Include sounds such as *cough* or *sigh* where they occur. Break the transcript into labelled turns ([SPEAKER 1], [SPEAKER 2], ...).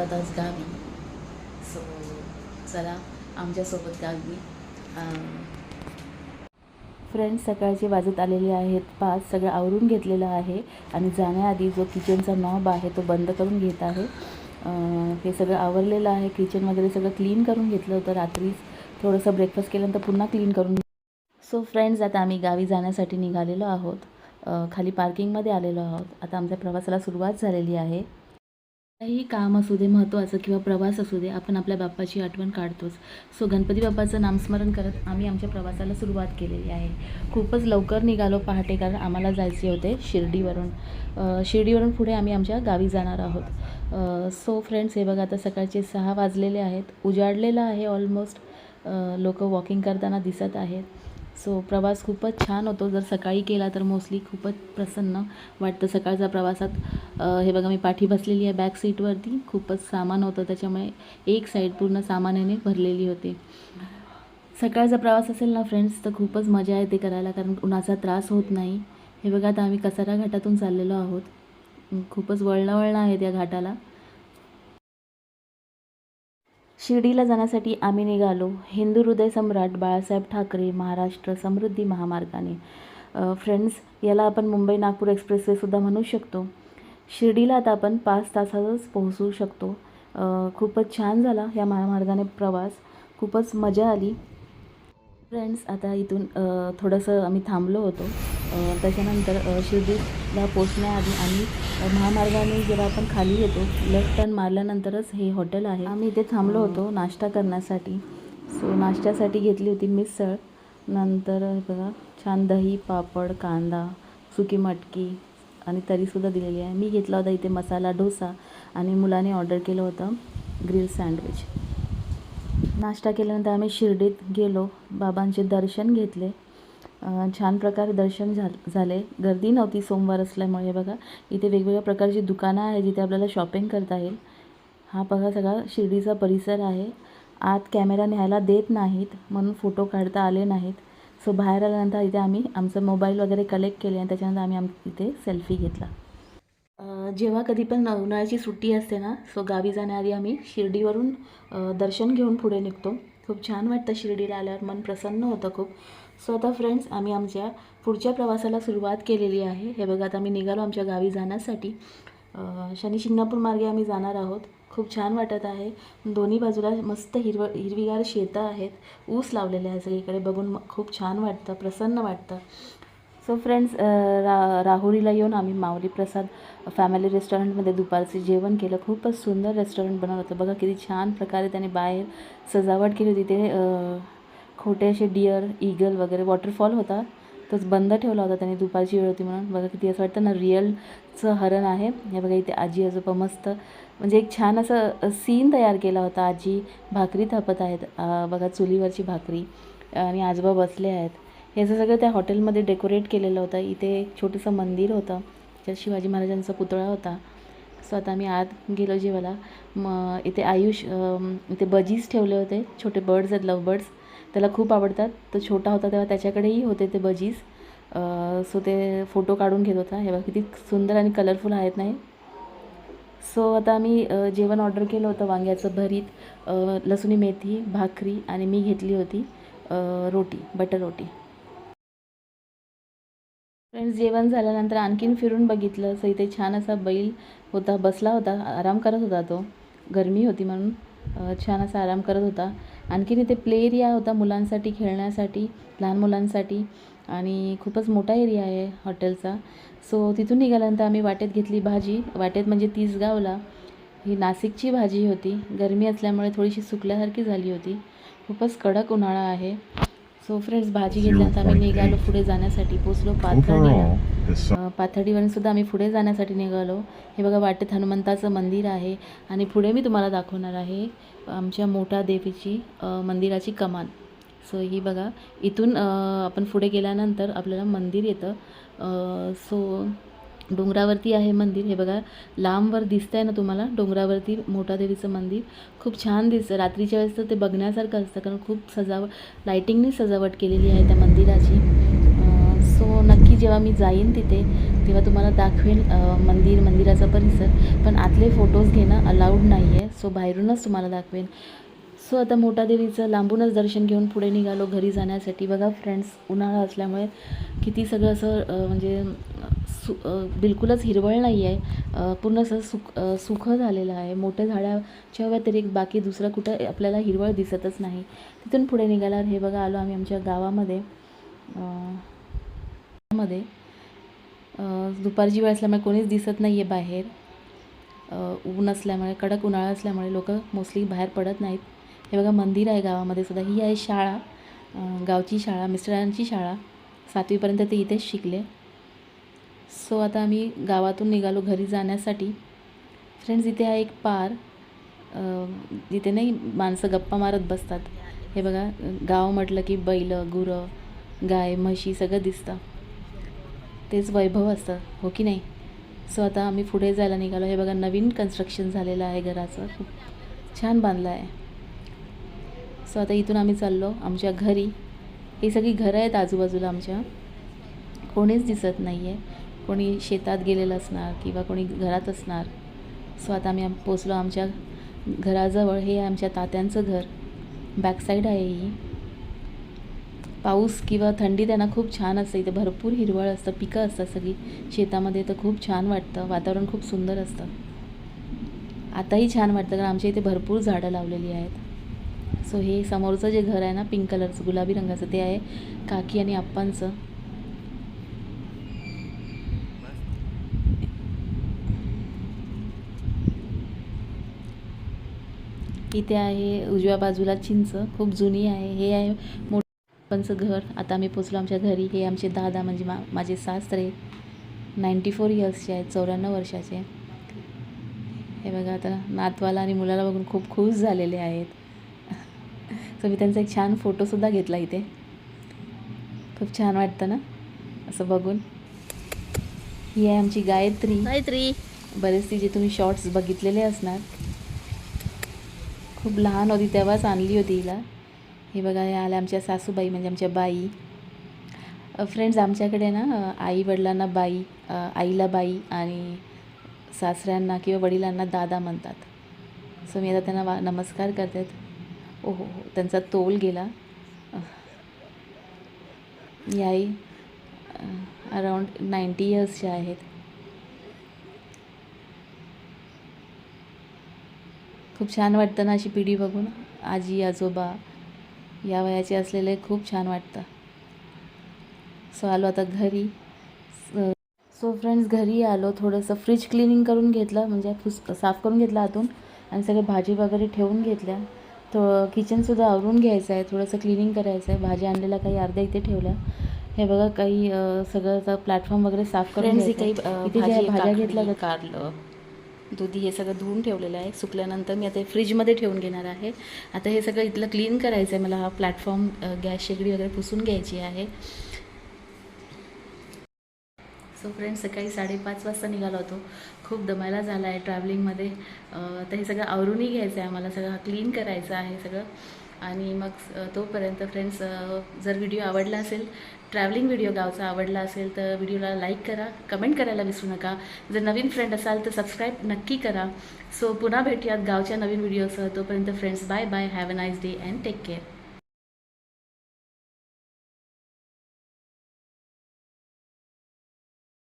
[SPEAKER 1] आहोत आज गावी. सो चला आमच्यासोबत गावी. फ्रेंड्स सकाळचे वाजत आलेले आहेत. पाच सगळं आवरून घेतलेलं आहे. आणि जाण्याआधी जो किचनचा नॉब आहे तो बंद करून घेत आहे. हे सगळं आवरलेलं आहे. किचन वगैरे सगळं क्लीन करून घेतलं होतं रात्रीच. थोडंसं ब्रेकफास्ट केल्यानंतर पुन्हा क्लीन करून सो फ्रेंड्स आता आम्ही गावी जाण्यासाठी निघालेलो आहोत. खाली पार्किंगमध्ये आलेलो आहोत. आता आमच्या प्रवासाला सुरुवात झालेली आहे. काही काम असू दे महत्त्वाचं किंवा प्रवास असू दे आपण आपल्या बाप्पाची आठवण काढतोच. सो गणपती बाप्पाचं नामस्मरण करत आम्ही आमच्या प्रवासाला सुरुवात केलेली आहे. खूपच लवकर निघालो पहाटे कारण आम्हाला जायचे होते शिर्डीवरून. शिर्डीवरून पुढे आम्ही आमच्या गावी जाणार आहोत. सो फ्रेंड्स हे बघा आता सकाळचे सहा वाजलेले आहेत. उजाडलेलं आहे ऑलमोस्ट लोक वॉकिंग करताना दिसत आहेत. सो प्रवास खूपच छान होतो. जर सकाळी केला तर मोस्टली खूपच प्रसन्न वाटतं. सकाळचा प्रवासात हे बघा मी पाठी बसलेली आहे बॅक सीटवरती खूपच सामान होतं. त्याच्यामुळे एक साईड पूर्ण सामानाने भरलेली होती. सकाळचा प्रवास असेल ना फ्रेंड्स तर खूपच मजा येते करायला कारण उन्हाचा त्रास होत नाही. हे बघा आता आम्ही कसारा घाटातून चाललेलो आहोत. खूपच वळणं वळणं आहेत या घाटाला. शिर्डीला जाण्यासाठी आम्ही निघालो. हिंदू हृदय सम्राट बाळासाहेब ठाकरे महाराष्ट्र समृद्धी महामार्गाने. फ्रेंड्स याला आपण मुंबई नागपूर एक्सप्रेसवेसुद्धा म्हणू शकतो. शिर्डीला आता आपण पाच तासातच पोहोचू शकतो. खूपच छान झाला या महामार्गाने प्रवास. खूपच मजा आली. फ्रेंड्स आता इथून थोडंसं आम्ही थांबलो होतो. त्याच्यानंतर शिर्डीला पोचण्याआधी आम्ही महामार्गाने जेव्हा आपण खाली येतो लेफ्ट टर्न मारल्यानंतरच हे हॉटेल आहे. आम्ही इथे थांबलो होतो नाश्ता करण्यासाठी. सो नाश्त्यासाठी घेतली होती मिसळ नंतर बघा छान दही पापड कांदा सुकी मटकी आणि तरीसुद्धा दिलेली आहे. मी घेतला होता इथे मसाला डोसा आणि मुलाने ऑर्डर केलं होतं ग्रिल सँडविच नाश्ता केल्यानंतर आम्ही शिर्डीत गेलो. बाबांचे दर्शन घेतले. छान प्रकारे दर्शन झा झाले. गर्दी नव्हती सोमवार असल्यामुळे. बघा इथे वेगवेगळ्या प्रकारची दुकानं आहे जिथे आपल्याला शॉपिंग करता येईल. हा बघा सगळा शिर्डीचा परिसर आहे. आत कॅमेरा न्यायला देत नाहीत म्हणून फोटो काढता आले नाहीत. सो बाहेर आल्यानंतर इथे आम्ही आमचं मोबाईल वगैरे कलेक्ट केले आणि त्याच्यानंतर आम्ही आम इथे सेल्फी घेतला. जेव्हा कधी पण उन्हाळ्याची सुट्टी असते ना सो गावी जाण्याआधी आम्ही शिर्डीवरून दर्शन घेऊन पुढे निघतो. खूप छान वाटतं शिर्डीला आल्यावर. मन प्रसन्न होतं खूप. सो आता फ्रेंड्स आम्ही आमच्या पुढच्या प्रवासाला सुरुवात केलेली आहे. हे बघा आता आम्ही निघालो आमच्या गावी जाण्यासाठी. अ, शनी शिंगणापूर मार्गे आम्ही जाणार आहोत. खूप छान वाटत आहे. दोन्ही बाजूला मस्त हिरव हिरवीगार शेतं आहेत. ऊस लावलेले आहे सगळीकडे. बघून खूप छान वाटतं. प्रसन्न वाटतं. सो फ्रेंड्स रा राहुरीला येऊन आम्ही माऊली प्रसाद फॅमिली रेस्टॉरंटमध्ये दुपारचे जेवण केलं. खूपच सुंदर रेस्टॉरंट बनवलं होतं. बघा किती छान प्रकारे त्याने बाहेर सजावट केली होती. ते खोटे असे डिअर ईगल वगैरे वॉटरफॉल होता तोच बंद ठेवला होता त्याने दुपारची वेळ होती म्हणून. बघा किती असं वाटतं ना रिअलचं हरण आहे. हे बघा इथे आजी आजोबा मस्त म्हणजे एक छान असं सीन तयार केला होता. आजी भाकरी थापत आहेत. बघा चुलीवरची भाकरी आणि आजोबा बसले आहेत. हे असं सगळं त्या हॉटेलमध्ये डेकोरेट केलेलं होतं. इथे एक छोटंसं मंदिर होतं त्यात शिवाजी महाराजांचा पुतळा होता. सो आता आम्ही आत गेलो जेवायला. मग इथे आयुष इथे बजीज ठेवले होते. छोटे बर्ड्स आहेत लव बर्ड्स त्याला खूप आवडतात. तो छोटा होता तेव्हा त्याच्याकडेही होते ते बजीज सो ते फोटो काढून घेत होता. हे बघा किती सुंदर आणि कलरफुल आहेत नाही? सो आता आम्ही जेवण ऑर्डर केलं होतं वांग्याचं भरीत लसुणी मेथी भाकरी आणि मी घेतली होती रोटी बटर रोटी. फ्रेंड्स जेवण झाल्यानंतर आणखीन फिरून बघितलं. सो इथे छान असा बैल होता बसला होता आराम करत होता तो. गरमी होती म्हणून छान असा आराम करत होता. आणखीन इथे प्ले एरिया होता मुलांसाठी खेळण्यासाठी लहान मुलांसाठी. आणि खूपच मोठा एरिया आहे हॉटेलचा. सो तिथून निघाल्यानंतर आम्ही वाटेत घेतली भाजी. वाटेत म्हणजे तिसगावला. ही नाशिकची भाजी होती. गरमी असल्यामुळे थोडीशी सुकल्यासारखी झाली होती. खूपच कडक उन्हाळा आहे. सो फ्रेंड्स भाजी घेतल्यानंतर आम्ही निघालो पुढे जाण्यासाठी. पोचलो पाथर्डीला. अ, पाथर्डीवरून सुद्धा आम्ही पुढे जाण्यासाठी निघालो. हे बघा वाटेत हनुमंताचं मंदिर आहे आणि पुढे मी तुम्हाला दाखवणार आहे आमच्या मोठ्या देवीची मंदिराची कमान सो ही बघा इथून आपण पुढे गेल्यानंतर आपल्याला मंदिर येतं. सो डोंगरावरती आहे मंदिर. हे बघा लांबवर दिसतं आहे ना तुम्हाला? डोंगरावरती मोठा देवीचं मंदिर. खूप छान दिसतं. रात्रीच्या वेळेस तर ते बघण्यासारखं असतं कारण खूप सजावट लायटिंगने सजावट केलेली आहे त्या मंदिराची. जेव्हा मी जाईन तिथे तेव्हा तुम्हाला दाखवेन मंदिर मंदिराचा परिसर. पण आतले फोटोज घेणं अलाउड नाही आहे सो बाहेरूनच तुम्हाला दाखवेन. सो आता मोठा देवीचं लांबूनच दर्शन घेऊन पुढे निघालो घरी जाण्यासाठी. बघा फ्रेंड्स उन्हाळा असल्यामुळे किती सगळं असं म्हणजे सु बिलकुलच हिरवळ नाही आहे पूर्ण असं सुख सुखं झालेलं आहे. मोठ्या झाडाच्या व्यतिरिक्त बाकी दुसरं कुठं आपल्याला हिरवळ दिसतच नाही. तिथून पुढे निघाल्यावर हे बघा आलो आम्ही आमच्या गावामध्ये. मध्ये दुपारची वेळ असल्यामुळे कोणीच दिसत नाही आहे बाहेर ऊन असल्यामुळे कडक उन्हाळा असल्यामुळे लोक मोस्टली बाहेर पडत नाहीत. हे बघा मंदिर आहे गावामध्ये सुद्धा. ही आहे शाळा गावची शाळा मिस्टरांची शाळा. सातवीपर्यंत ते इथेच शिकले. सो आता आम्ही गावातून निघालो घरी जाण्यासाठी. फ्रेंड्स इथे आहे एक पार. जिथे नाही माणसं गप्पा मारत बसतात. हे बघा गाव म्हटलं की बैल गुरं गाय म्हशी सगळं दिसतं. तेच वैभव असतं हो की नाही? सो आता आम्ही पुढे जायला निघालो. हे बघा नवीन कन्स्ट्रक्शन झालेलं आहे घराचं. खूप छान बांधलं आहे. सो आता इथून आम्ही चाललो आमच्या घरी. ही सगळी घरं आहेत आजूबाजूला आमच्या. कोणीच दिसत नाही आहे कोणी शेतात गेलेलं असणार किंवा कोणी घरात असणार. सो आता आम्ही आम- पोचलो आमच्या घराजवळ. हे आहे आमच्या तात्यांचं घर. बॅकसाईड आहे ही. पाऊस किंवा थंडी त्यांना खूप छान असतं. इथे भरपूर हिरवळ असतं पिकं असतात सगळी. शेतामध्ये तर खूप छान वाटतं. वातावरण खूप सुंदर असतं. आताही छान वाटतं कारण आमच्या इथे भरपूर झाडं लावलेली आहेत. सो हे समोरचं जे घर आहे ना पिंक कलरचं गुलाबी रंगाचं ते आहे काकी आणि आप्पांचं. इथे आहे उजव्या बाजूला चिंच खूप जुनी आहे. हे आहे मोठंचं घर. आता आम्ही पोचलो आमच्या घरी. हे आमचे दादा म्हणजे मा माझे सासरे. नाईंटी फोर इयर्सचे आहेत चौऱ्याण्णव वर्षाचे. हे बघा आता नातवाला आणि मुलाला बघून खूप खुश झालेले आहेत. *laughs* सो मी त्यांचा एक छान फोटोसुद्धा घेतला इथे. खूप छान वाटतं ना? असं बघून. ही आहे आमची गायत्री.
[SPEAKER 2] गायत्री.
[SPEAKER 1] बरेच तिचे तुम्ही शॉर्ट्स बघितलेले असणार. खूप लहान होती तेव्हाच आणली होती हिला. हे बघा हे आल्या आमच्या सासूबाई म्हणजे आमच्या बाई. फ्रेंड्स आमच्याकडे ना आई वडिलांना बाई आईला बाई आणि सासऱ्यांना किंवा वडिलांना दादा म्हणतात. सो मी आता त्यांना वा नमस्कार करतात ओ हो हो त्यांचा तोल गेला. याई आई अराऊंड नाईंटी इयर्सच्या आहेत. खूप छान वाटतं ना अशी पिढी बघून. आजी आजोबा या वयाचे असलेले खूप छान वाटतं. सो आलो आता घरी. सो फ्रेंड्स घरी आलो. थोडंसं फ्रीज क्लिनिंग करून घेतलं. म्हणजे फुस साफ करून घेतलं आतून. आणि सगळे भाजी वगैरे ठेवून घेतल्या. तो किचनसुद्धा आवरून घ्यायचं आहे. थोडंसं क्लिनिंग करायचं आहे. भाज्या आणलेल्या काही अर्ध्या इथे ठेवल्या. हे बघा काही सगळं प्लॅटफॉर्म वगैरे साफ करून
[SPEAKER 2] काही
[SPEAKER 1] इथे ज्या
[SPEAKER 2] भाजी
[SPEAKER 1] भाज्या घेतल्या
[SPEAKER 2] कारलं दुधी हे सगळं धुवून ठेवलेलं आहे. सुकल्यानंतर मी आता हे फ्रीजमध्ये ठेवून घेणार आहे. आता हे सगळं इथलं क्लीन करायचं आहे मला हा प्लॅटफॉर्म गॅस शेगडी वगैरे पुसून घ्यायची आहे. सो फ्रेंड्स सकाळी साडेपाच वाजता निघालो होतो. खूप दमायला झाला आहे ट्रॅव्हलिंगमध्ये तर हे सगळं आवरूनही घ्यायचं आहे आम्हाला. सगळं क्लीन करायचं आहे सगळं. आणि मग तोपर्यंत फ्रेंड्स जर व्हिडिओ आवडला असेल ट्रॅव्हलिंग व्हिडिओ गावचा आवडला असेल तर व्हिडिओला लाईक करा कमेंट करायला विसरू नका. जर नवीन फ्रेंड असाल तर सबस्क्राईब नक्की करा. सो पुन्हा भेटूयात गावच्या नवीन व्हिडिओसह तोपर्यंत friends bye bye have a nice day and take care